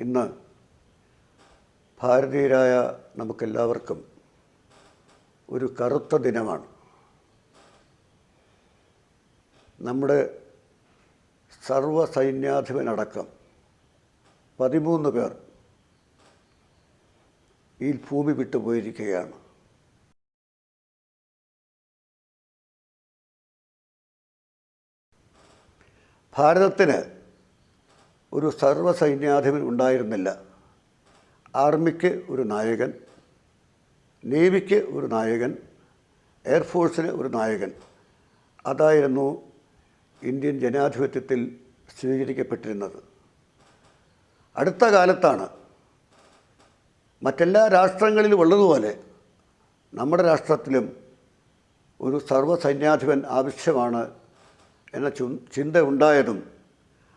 ഇന്ന് ഭാരതീയരായ നമുക്കെല്ലാവർക്കും ഒരു കറുത്ത ദിനമാണ്. നമ്മുടെ സർവസൈന്യാധിപനടക്കം പതിമൂന്ന് പേർ ഈ ഭൂമി വിട്ടുപോയിരിക്കുകയാണ് ഭാരതത്തിന് ഒരു സർവസൈന്യാധിപൻ ഉണ്ടായിരുന്നില്ല. ആർമിക്ക് ഒരു നായകൻ നേവിക്ക് ഒരു നായകൻ എയർഫോഴ്സിന് ഒരു നായകൻ. അതായിരുന്നു ഇന്ത്യൻ ജനാധിപത്യത്തിൽ സ്വീകരിക്കപ്പെട്ടിരുന്നത്. അടുത്ത കാലത്താണ് മറ്റെല്ലാ രാഷ്ട്രങ്ങളിലും ഉള്ളതുപോലെ നമ്മുടെ രാഷ്ട്രത്തിലും ഒരു സർവസൈന്യാധിപൻ ആവശ്യമാണ് എന്ന ചിന്ത ഉണ്ടായതും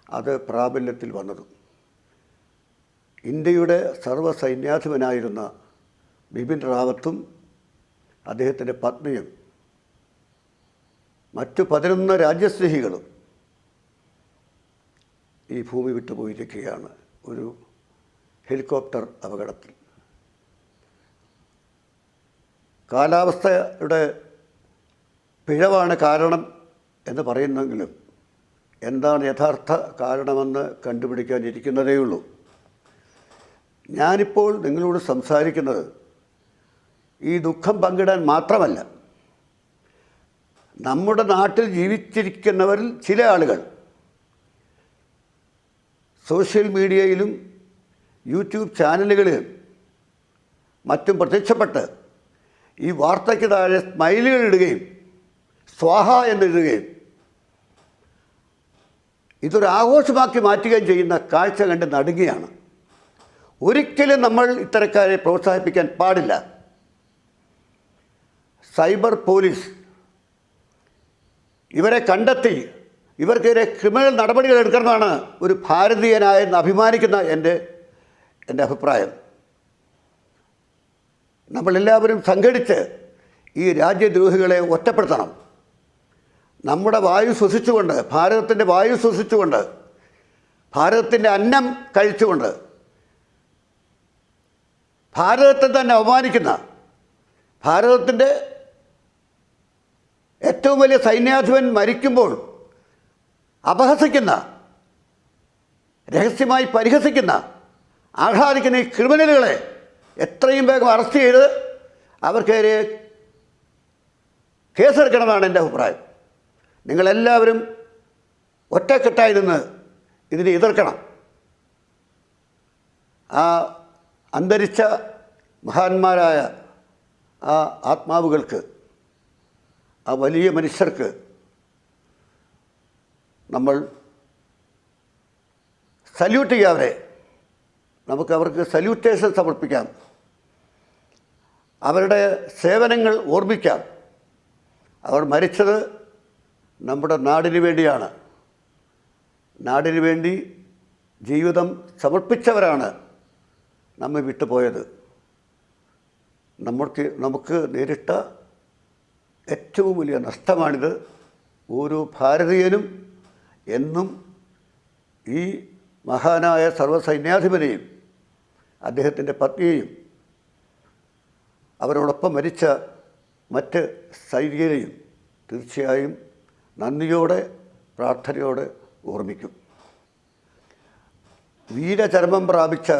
അത് പ്രാബല്യത്തിൽ വന്നതും. ഇന്ത്യയുടെ സർവസൈന്യാധിപനായിരുന്ന ബിപിൻ റാവത്തും അദ്ദേഹത്തിന്റെ പത്നിയും മറ്റു പതിനൊന്ന് രാജ്യസ്നേഹികളും ഈ ഭൂമി വിട്ടുപോയിരിക്കുകയാണ് ഒരു ഹെലികോപ്റ്റർ അപകടത്തിൽ. കാലാവസ്ഥയുടെ പിഴവാണ് കാരണം എന്ന് പറയുന്നെങ്കിലും എന്താണ് യഥാർത്ഥ കാരണമെന്ന് കണ്ടുപിടിക്കാനിരിക്കുന്നതേയുള്ളൂ ഞാനിപ്പോൾ നിങ്ങളോട് സംസാരിക്കുന്നത് ഈ ദുഃഖം പങ്കിടാൻ മാത്രമല്ല നമ്മുടെ നാട്ടിൽ ജീവിച്ചിരിക്കുന്നവരിൽ ചില ആളുകൾ സോഷ്യൽ മീഡിയയിലും യൂട്യൂബ് ചാനലുകളിലും മറ്റും പ്രത്യക്ഷപ്പെട്ട് ഈ വാർത്തയ്ക്ക് താഴെ സ്മൈലുകൾ ഇടുകയും സ്വാഹ എന്നിടുകയും ഇതൊരു ആഘോഷമാക്കി മാറ്റുകയും ചെയ്യുന്ന കാഴ്ച കണ്ട് നടുങ്ങുകയാണ്. ഒരിക്കലും നമ്മൾ ഇത്തരക്കാരെ പ്രോത്സാഹിപ്പിക്കാൻ പാടില്ല. സൈബർ പോലീസ് ഇവരെ കണ്ടെത്തി ഇവർക്കെതിരെ ക്രിമിനൽ നടപടികൾ എടുക്കണമെന്നാണ് ഒരു ഭാരതീയനായെന്ന് അഭിമാനിക്കുന്ന എന്റെ എന്റെ അഭിപ്രായം. നമ്മളെല്ലാവരും സംഘടിച്ച് ഈ രാജ്യദ്രോഹികളെ ഒറ്റപ്പെടുത്തണം. നമ്മുടെ വായു ശ്വസിച്ചുകൊണ്ട് ഭാരതത്തിന്റെ വായു ശ്വസിച്ചുകൊണ്ട് ഭാരതത്തിന്റെ അന്നം കഴിച്ചുകൊണ്ട് ഭാരതത്തെ തന്നെ അവമാനിക്കുന്ന ഭാരതത്തിന്റെ ഏറ്റവും വലിയ സൈന്യാധിപൻ മരിക്കുമ്പോൾ അപഹസിക്കുന്ന രഹസ്യമായി പരിഹസിക്കുന്ന ആഹ്ലാദിക്കുന്ന ഈ ക്രിമിനലുകളെ എത്രയും വേഗം അറസ്റ്റ് ചെയ്ത് അവർക്കെതിരെ കേസെടുക്കണമെന്നാണ് എന്റെ അഭിപ്രായം. നിങ്ങളെല്ലാവരും ഒറ്റക്കെട്ടായി നിന്ന് ഇതിനെ എതിർക്കണം. ആ അന്തരിച്ച മഹാന്മാരായ ആ ആത്മാവുകൾക്ക് ആ വലിയ മനുഷ്യർക്ക് നമ്മൾ സല്യൂട്ട് ചെയ്യാം അവരെ. നമുക്ക് അവർക്ക് സല്യൂട്ടേഷൻ സമർപ്പിക്കാം. അവരുടെ സേവനങ്ങൾ ഓർമ്മിക്കാം. അവർ മരിച്ചത് നമ്മുടെ നാടിന് വേണ്ടിയാണ്. നാടിന് വേണ്ടി ജീവിതം സമർപ്പിച്ചവരാണ് നമ്മെ വിട്ടുപോയത്. നമ്മൾക്ക് നമുക്ക് നേരിട്ട ഏറ്റവും വലിയ നഷ്ടമാണിത്. ഓരോ ഭാരതീയനും എന്നും ഈ മഹാനായ സർവസൈന്യാധിപനെയും അദ്ദേഹത്തിന്റെ പത്നിയെയും അവരോടൊപ്പം മരിച്ച മറ്റ് സൈനികരെയും തീർച്ചയായും നന്ദിയോടെ പ്രാർത്ഥനയോടെ ഓർമ്മിക്കും. വീരചരമം പ്രാപിച്ച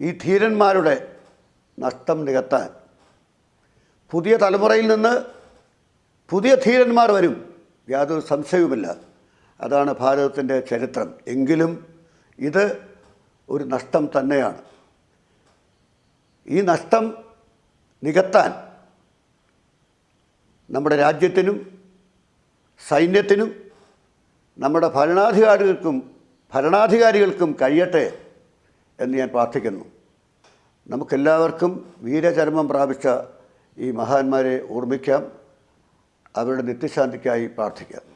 ഈ ധീരന്മാരുടെ നഷ്ടം നികത്താൻ പുതിയ തലമുറയിൽ നിന്ന് പുതിയ ധീരന്മാർ വരും. യാതൊരു സംശയവുമില്ല. അതാണ് ഭാരതത്തിന്റെ ചരിത്രം. എങ്കിലും ഇത് ഒരു നഷ്ടം തന്നെയാണ്. ഈ നഷ്ടം നികത്താൻ നമ്മുടെ രാജ്യത്തിനും സൈന്യത്തിനും നമ്മുടെ ഭരണാധികാരികൾക്കും ഭരണാധികാരികൾക്കും കഴിയട്ടെ എന്ന് ഞാൻ പ്രാർത്ഥിക്കുന്നു. നമുക്കെല്ലാവർക്കും വീരചരമം പ്രാപിച്ച ഈ മഹാന്മാരെ ഓർമ്മിക്കാം. അവരുടെ നിത്യശാന്തിക്കായി പ്രാർത്ഥിക്കാം.